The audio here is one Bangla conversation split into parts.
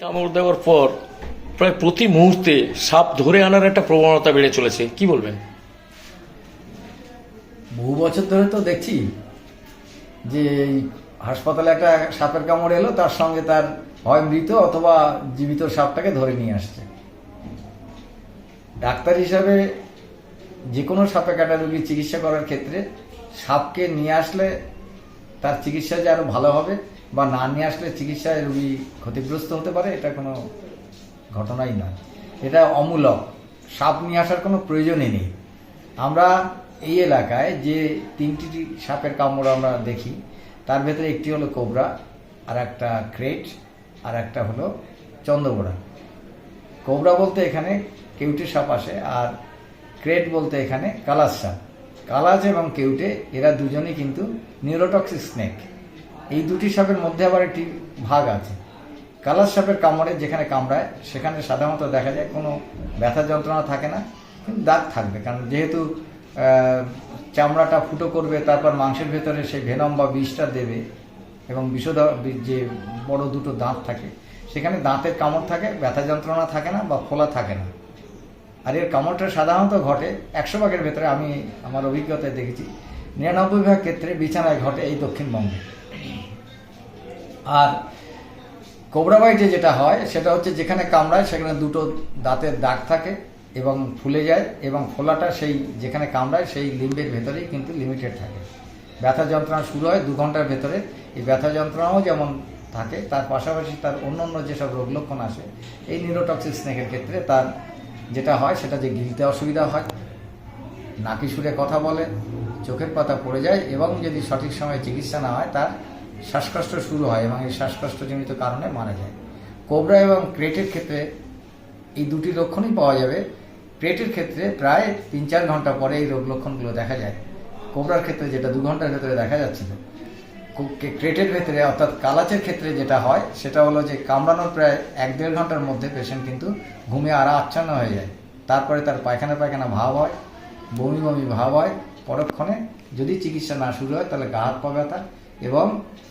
কামড় দেওয়ার পর প্রায় প্রতি মুহূর্তে সাপ ধরে আনার একটা প্রবণতা বেড়ে চলেছে। কি বলবেন? বহু বছর ধরে তো দেখছি যে হাসপাতালে একটা সাপের কামড় এলো, তার সঙ্গে তার হয় মৃত অথবা জীবিত সাপটাকে ধরে নিয়ে আসছে। ডাক্তার হিসাবে যে কোনো সাপে কাটা রোগীর চিকিৎসা করার ক্ষেত্রে সাপকে নিয়ে আসলে তার চিকিৎসা যে আরও ভালো হবে। বা না নিয়ে আসলে চিকিৎসায় রোগী ক্ষতিগ্রস্ত হতে পারে, এটা কোনো ঘটনাই নয়। এটা অমূলক। সাপ নিয়ে আসার কোনো প্রয়োজনই নেই। আমরা এই এলাকায় যে তিনটি সাপের কামড় আমরা দেখি, তার ভেতরে একটি হলো কোবরা, আর একটা ক্রেট, আর একটা হলো চন্দ্রবোড়া। কোবরা বলতে এখানে কেউটে সাপ আসে, আর ক্রেট বলতে এখানে কালাস সাপ। কালাজ এবং কেউটে, এরা দুজনেই কিন্তু নিউরোটক্সিক স্নেক। এই দুটি সাপের মধ্যে আবার একটি ভাগ আছে। কালার সাপের কামড়ে যেখানে কামড়ায়, সেখানে সাধারণত দেখা যায় কোনো ব্যথা যন্ত্রণা থাকে না দাগ থাকবে। কারণ যেহেতু চামড়াটা ফুটো করবে, তারপর মাংসের ভেতরে সেই ভেনম বা বিষটা দেবে এবং বিষধর বি- যে বড় দুটো দাঁত থাকে, সেখানে দাঁতের কামড় থাকে, ব্যথা যন্ত্রণা থাকে না বা ফোলা থাকে না। আর এর কামড়টা সাধারণত ঘটে একশো ভাগের ভেতরে, আমি আমার অভিজ্ঞতায় দেখেছি। নিরানব্বই ভাগ ক্ষেত্রে বিছানায় ঘটে এই দক্ষিণবঙ্গে। আর কোবরা বাইটে যেটা হয়, সেটা হচ্ছে যেখানে কামড়ায়, সেখানে দুটো দাঁতের দাগ থাকে এবং ফুলে যায় এবং ফোলাটা সেই যেখানে কামড়ায়, সেই লিম্বের ভেতরেই কিন্তু লিমিটেড থাকে। ব্যথা যন্ত্রণা শুরু হয় দু ঘণ্টার ভেতরে। এই ব্যথা যন্ত্রণাও যেমন থাকে, তার পাশাপাশি তার অন্য অন্য যেসব রোগ লক্ষণ আসে, এই নিউরোটক্সিক স্নেকের ক্ষেত্রে তার যেটা হয়, সেটা যে গিলতে অসুবিধা হয়, নাকি সুরে কথা বলে, চোখের পাতা পড়ে যায় এবং যদি সঠিক সময়ে চিকিৎসা না হয়, তার শ্বাসকষ্ট শুরু হয় এবং এই শ্বাসকষ্টজনিত কারণে মারা যায়। কোবরা এবং ক্রেটের ক্ষেত্রে এই দুটি লক্ষণই পাওয়া যাবে। ক্রেটের ক্ষেত্রে প্রায় তিন চার ঘণ্টা পরে এই রোগ লক্ষণগুলো দেখা যায়। কোবরার ক্ষেত্রে যেটা দু ঘণ্টার ভেতরে দেখা যাচ্ছিল। ক্রেটের ভেতরে অর্থাৎ কালাচের ক্ষেত্রে যেটা হয়, সেটা হলো যে কামড়ানোর প্রায় এক দেড় ঘণ্টার মধ্যে পেশেন্ট কিন্তু ঘুমিয়ে আরা আচ্ছন্ন হয়ে যায়। তারপরে তার পায়খানা পায়খানা ভাব হয়, বমি বমি ভাব হয়। পরক্ষণে যদি চিকিৎসা না শুরু হয়, তাহলে গা হাত পা ব্যথা এবং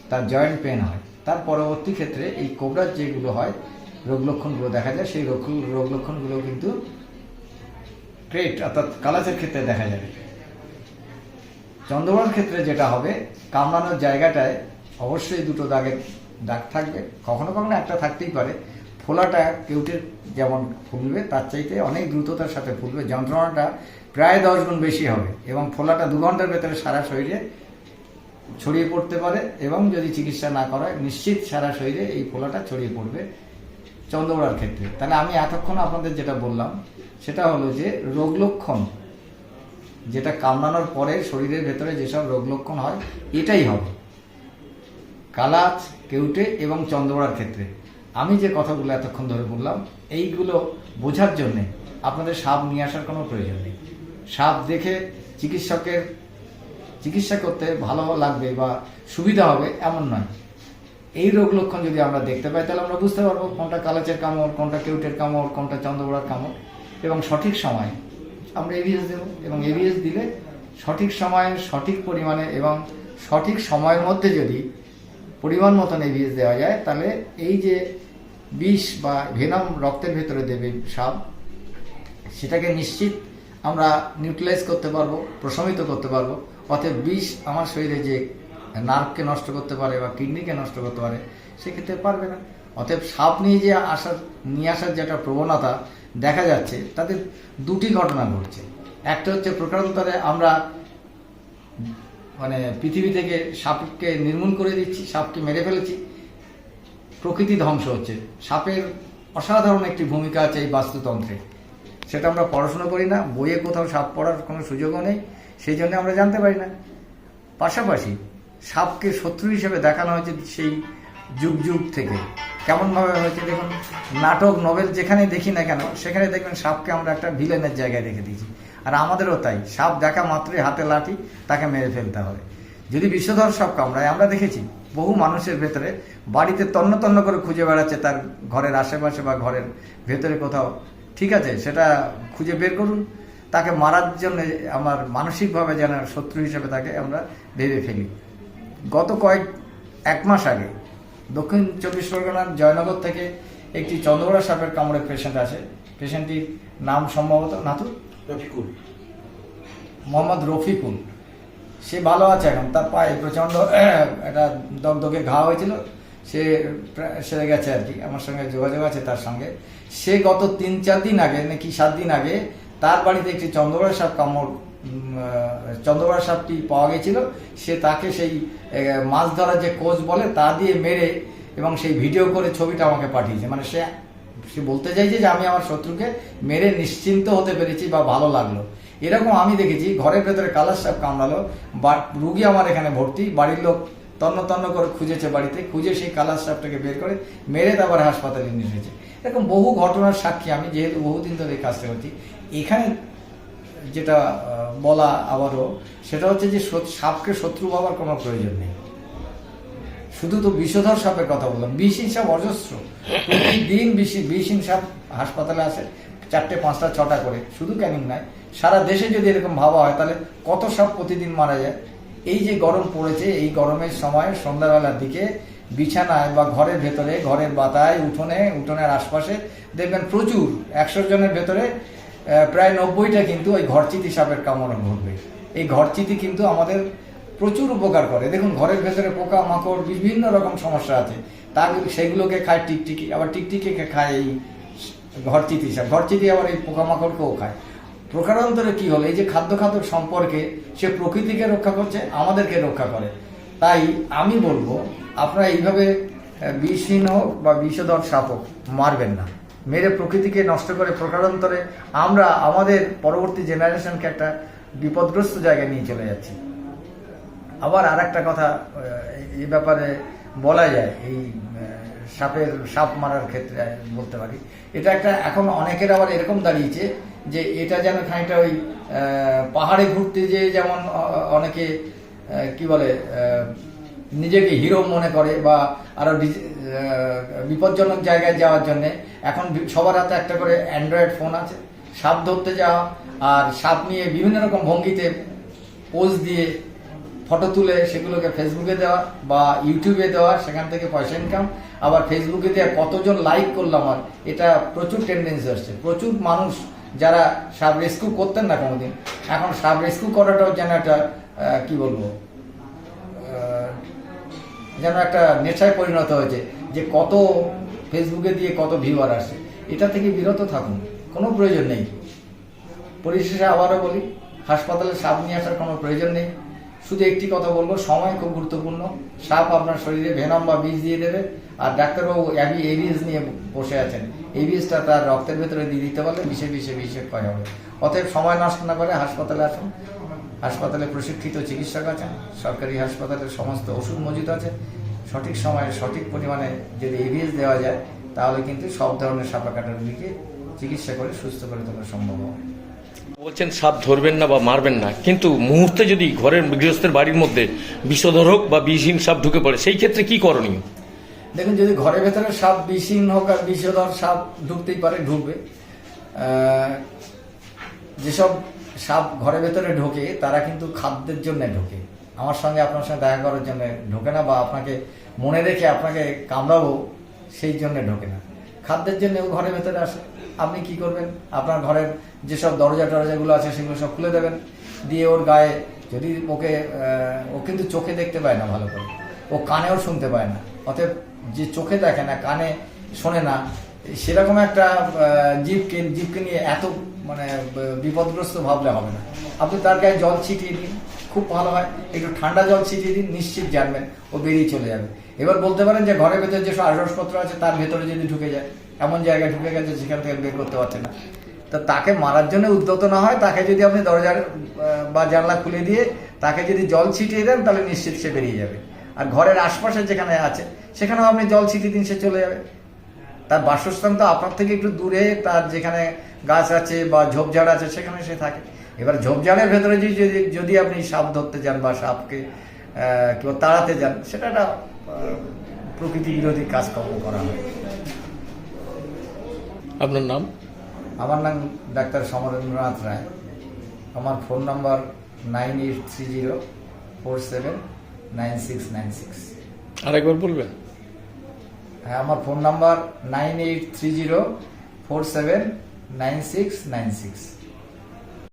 তার জয়েন্ট পেন হয়। তার পরবর্তী ক্ষেত্রে এই কোবরার যেগুলো হয়, রোগ লক্ষণগুলো দেখা যায়, সেই রোগ রোগ লক্ষণগুলো কিন্তু ক্রেট অর্থাৎ কালাচের ক্ষেত্রে দেখা যাবে। চন্দ্রবড়ার ক্ষেত্রে যেটা হবে, কামড়ানোর জায়গাটায় অবশ্যই দুটো দাগের দাগ থাকবে। কখনো কখনো একটা থাকতেই পারে। ফোলাটা কেউটের যেমন ফুলবে, তার চাইতে অনেক দ্রুততার সাথে ফুলবে। যন্ত্রণাটা প্রায় দশ গুণ বেশি হবে এবং ফোলাটা দু ঘণ্টার ভেতরে সারা শরীরে ছড়িয়ে পড়তে পারে এবং যদি চিকিৎসা না করা হয় নিশ্চিত সারা শরীরে এই ফোলাটা ছড়িয়ে পড়বে চন্দ্রবড়ার ক্ষেত্রে। তাহলে আমি এতক্ষণ আপনাদের যেটা বললাম, সেটা হলো যে রোগ লক্ষণ যেটা কামড়ানোর পরে শরীরের ভেতরে যেসব রোগ লক্ষণ হয়, এটাই হবে। কালাচ, কেউটে এবং চন্দ্রবড়ার ক্ষেত্রে। আমি যে কথাগুলো এতক্ষণ ধরে বললাম, এইগুলো বোঝার জন্যে আপনাদের সাপ নিয়ে আসার কোনো প্রয়োজন নেই। সাপ দেখে চিকিৎসকের চিকিৎসা করতে ভালো লাগবে বা সুবিধা হবে, এমন নয়। এই রোগ লক্ষণ যদি আমরা দেখতে পাই, তাহলে আমরা বুঝতে পারব কোনটা কালাচের কামড়, কোনটা কেউটের কামড়, কোনটা চন্দ্রবড়ার কামড়। এবং সঠিক সময় আমরা এভিএস দেবো, এবং এভিএস দিলে সঠিক সময়ে সঠিক পরিমাণে এবং সঠিক সময়ের মধ্যে যদি পরিমাণ মতন এভিএস দেওয়া যায়, তাহলে এই যে বিষ বা ভেনম রক্তের ভেতরে দেবে সাপ সেটাকে নিশ্চিত আমরা নিউট্রালাইজ করতে পারব, প্রশমিত করতে পারব। অতএব বিষ আমার শরীরে যে নার্ভকে নষ্ট করতে পারে বা কিডনিকে নষ্ট করতে পারে, সেক্ষেত্রে পারবে না। অতএব সাপ নিয়ে যে আসার, নিয়ে আসার যেটা প্রবণতা দেখা যাচ্ছে তাদের দুটি ঘটনা ঘটছে। একটা হচ্ছে প্রকারান্তরে আমরা মানে পৃথিবী থেকে সাপকে নির্মূল করে দিচ্ছি, সাপকে মেরে ফেলেছি। প্রকৃতি ধ্বংস হচ্ছে। সাপের অসাধারণ একটি ভূমিকা আছে এই বাস্তুতন্ত্রে। সেটা আমরা পড়াশোনা করি না, বইয়ে কোথাও সাপ পড়ার কোনো সুযোগও নেই। সেই জন্য আমরা জানতে পারি না। পাশাপাশি সাপকে শত্রু হিসেবে দেখানো হয়েছে সেই যুগ যুগ থেকে। কেমনভাবে হয়েছে দেখুন, নাটক নোবেল যেখানে দেখি না কেন, সেখানে দেখবেন সাপকে আমরা একটা ভিলেনের জায়গায় রেখে দিয়েছি। আর আমাদেরও তাই, সাপ দেখা মাত্রই হাতে লাঠি, তাকে মেরে ফেলতে হবে। যদি বিশ্বধর সাপ কামড়ায়, আমরা দেখেছি, বহু মানুষের ভেতরে বাড়িতে তন্ন তন্ন করে খুঁজে বেড়াচ্ছে তার ঘরের আশেপাশে বা ঘরের ভেতরে কোথাও। ঠিক আছে, সেটা খুঁজে বের করুন। তাকে মারার জন্য আমার মানসিকভাবে যেন শত্রু হিসেবে তাকে আমরা ভেবে ফেলি। গত কয়েক এক মাস আগে দক্ষিণ চব্বিশ পরগনার জয়নগর থেকে একটি চন্দ্রগড়া সাপের কামড়ে পেশেন্ট আছে পেশেন্টটির নাম সম্ভবত নাতু রফিকুল। মোহাম্মদ রফিকুল। সে ভালো আছে এখন তার পায়ে প্রচণ্ড একটা দগদগে ঘা হয়েছিল। সে সেরে গেছে আর কি। আমার সঙ্গে যোগাযোগ আছে তার সঙ্গে। সে গত তিন চার দিন আগে নাকি সাত দিন আগে তার বাড়িতে একটি চন্দ্রগড়া সাপ কামড় চন্দ্রগড়া সাপটি পাওয়া গেছিল সে তাকে সেই মাছ ধরার যে কোচ বলে, তা দিয়ে মেরে এবং সেই ভিডিও করে ছবিটা আমাকে পাঠিয়েছে। মানে সে সে বলতে চাইছে যে আমি আমার শত্রুকে মেরে নিশ্চিন্ত হতে পেরেছি বা ভালো লাগল। এরকম আমি দেখেছি, ঘরের ভেতরে কালার সাপ কামড়ালো, বা রুগী আমার এখানে ভর্তি, বাড়ির লোক তন্ন তন্ন করে খুঁজেছে বাড়িতে, খুঁজে সেই কালার সাপটাকে বের করে মেরে তারপর হাসপাতালে নিয়ে এসেছে। এরকম বহু ঘটনার সাক্ষী আমি, যেহেতু বহুদিন ধরে এই কাজটা করছি এখানে যেটা বলা আবারও, সেটা হচ্ছে যে সাপকে শত্রু ভাবার কোনো প্রয়োজন নেই। শুধু তো বিষধর সাপের কথা বললাম, বিষহীন সাপ অজস্র। প্রতিদিন বিষি বিষহীন সাপ হাসপাতালে আসে, চারটে, পাঁচটা, ছটা করে, শুধু ক্যানিং নয়। সারা দেশে যদি এরকম ভাবা হয়, তাহলে কত সাপ প্রতিদিন মারা যায়? এই যে গরম পড়েছে, এই গরমের সময় সন্ধ্যাবেলার দিকে বিছানায় বা ঘরের ভেতরে, ঘরের বাতায়, উঠোনে, উঠোনের আশপাশে দেখবেন প্রচুর, একশো জনের ভেতরে প্রায় নব্বইটা কিন্তু ওই ঘরচিতি সাপের কামড় ঘটবে। এই ঘরচিতি কিন্তু আমাদের প্রচুর উপকার করে। দেখুন, ঘরের ভেতরে পোকা মাকড় বিভিন্ন রকম সমস্যা আছে। তা সেগুলোকে খায় টিকটিকি, আবার টিকটিকিকে খায় এই ঘরচিতি সাপ। ঘরচিতি আবার এই পোকামাকড়কেও খায়। প্রকারান্তরে কি হলো? এই যে খাদ্য খাদ্য সম্পর্কে সে প্রকৃতিকে রক্ষা করছে, আমাদেরকে রক্ষা করে। তাই আমি বলব, আপনারা এইভাবে বিষহীন হোক বা বিষধর সাপ হোক, মারবেন না। মেরে প্রকৃতিকে নষ্ট করে প্রকারান্তরে আমরা আমাদের পরবর্তী জেনারেশনকে একটা বিপদগ্রস্ত জায়গায় নিয়ে চলে যাচ্ছি। আবার আর একটা কথা এই ব্যাপারে বলা যায় এই সাপের সাপ মারার ক্ষেত্রে বলতে পারি। এটা একটা এখন অনেকের আবার এরকম দাঁড়িয়েছে যে এটা যেন খানিকটা ওই পাহাড়ে ঘুরতে যে যেমন অনেকে কি বলে নিজেকে হিরো মনে করে বা আরও ডিজ- আহ, বিপজ্জনক জায়গায় যাওয়ার জন্য। এখন সবার হাতে একটা করে অ্যান্ড্রয়েড ফোন আছে। সাপ ধরতে যাওয়া আর সাপ নিয়ে বিভিন্ন রকম ভঙ্গিতে পোজ দিয়ে ফটো তুলে সেগুলোকে ফেসবুকে দেওয়া বা ইউটিউবে দেওয়া, সেখান থেকে পয়সা ইনকাম আবার ফেসবুকে দেওয়া কতজন লাইক করলাম আর এটা প্রচুর টেন্ডেন্সি আসছে। প্রচুর মানুষ যারা সাব রেস্কিউ করতেন না কোনোদিন, এখন সাব রেস্কিউ করাটাও যেন একটা কি বলব যেন একটা নেশায় পরিণত হয়েছে যে কত ফেসবুকে দিয়ে কত ভিউয়ার আসে এটা থেকে বিরত থাকুন, কোনো প্রয়োজন নেই। পরিশেষে আবারও বলি, হাসপাতালে সাপ নিয়ে আসার কোনো প্রয়োজন নেই। শুধু একটি কথা বলব, সময় খুব গুরুত্বপূর্ণ। সাপ আপনার শরীরে ভেনম বা বিষ দিয়ে দেবে, আর ডাক্তারবাবু অ্যাবি এবিএস নিয়ে বসে আছেন। বিষটা তার রক্তের ভেতরে দিয়ে দিতে পারলে বিষে বিষে বিষে ক্ষয় হবে। অতএব সময় নষ্ট না করে হাসপাতালে আসুন। হাসপাতালে প্রশিক্ষিত চিকিৎসক আছেন সরকারি হাসপাতালে সমস্ত ওষুধ মজুদ আছে। সঠিক সময়ে সঠিক পরিমাণে যদি এবিএস দেওয়া যায় তাহলে কিন্তু সব ধরনের সাপা কাটার রোগীকে চিকিৎসা করে সুস্থ করে তোলা সম্ভব হবে। বলছেন সাপ ধরবেন না বা মারবেন না কিন্তু মুহূর্তে যদি ঘরের গৃহস্থের বাড়ির মধ্যে বিষধর হোক বা বিষহীন সাপ ঢুকে পড়ে সেই ক্ষেত্রে কি করণীয়? দেখুন যদি ঘরের ভেতরে সাপ বিষহীন হোক আর বিষধর সাপ ঢুকতেই পারে ঢুকবে যেসব সাপ ঘরের ভেতরে ঢোকে, তারা কিন্তু খাদ্যের জন্য ঢোকে। আমার সঙ্গে আপনার সঙ্গে দেখা করার জন্য ঢোকে না বা আপনাকে মনে রেখে আপনাকে কামড়াবো, সেই জন্য ঢোকে না। খাদ্যের জন্য ও ঘরের ভেতরে আসে। আপনি কি করবেন? আপনার ঘরের যেসব দরজা টরজাগুলো আছে, সেগুলো সব খুলে দেবেন। দিয়ে ওর গায়ে যদি ওকে ও কিন্তু চোখে দেখতে পায় না ভালো করে। ও কানেও শুনতে পায় না। অতএব যে চোখে দেখে না, কানে শোনে না, সেরকম একটা জীবকে জীবকে নিয়ে এত মানে বিপদগ্রস্ত ভাবলে হবে না। আপনি তার গায়ে জল ছিটিয়ে দিন, খুব ভালো হয়। একটু ঠান্ডা জল ছিটিয়ে দিন, নিশ্চিত জানবেন ও বেরিয়ে চলে যাবে। এবার বলতে পারেন যে, ঘরের ভেতরে যেসব আসবাবপত্র আছে, তার ভেতরে যদি ঢুকে যায়, এমন জায়গায় ঢুকে গেছে সেখান থেকে বের করতে পারছে না। তা তাকে মারার জন্য উদ্যত না হয়, তাকে যদি আপনি দরজার বা জানলা খুলে দিয়ে তাকে যদি জল ছিটিয়ে দেন, তাহলে নিশ্চিত সে বেরিয়ে যাবে। আর ঘরের আশপাশে যেখানে আছে, সেখানেও আপনি জল ছিটিয়ে দিন, সে চলে যাবে। তার বাসস্থান তো আপনার থেকে একটু দূরে তার যেখানে গাছ আছে বা ঝোপঝাড় আছে সেখানে সে থাকে। এবার ঝোপঝাড়ের ভেতরে যদি যদি- আপনি সাপ ধরতে যান বা সাপকে কেউ তাড়াতে যান সেটা একটা প্রকৃতি বিরোধী কাজকর্ম করা হয়। আপনার নাম? আমার নাম ডাক্তার সমরেন্দ্রনাথ রায়। আমার phone number nine eight three zero four seven nine six nine six. আরেকবার বলবেন? হ্যাঁ আমার phone number nine eight three zero four seven nine six nine six.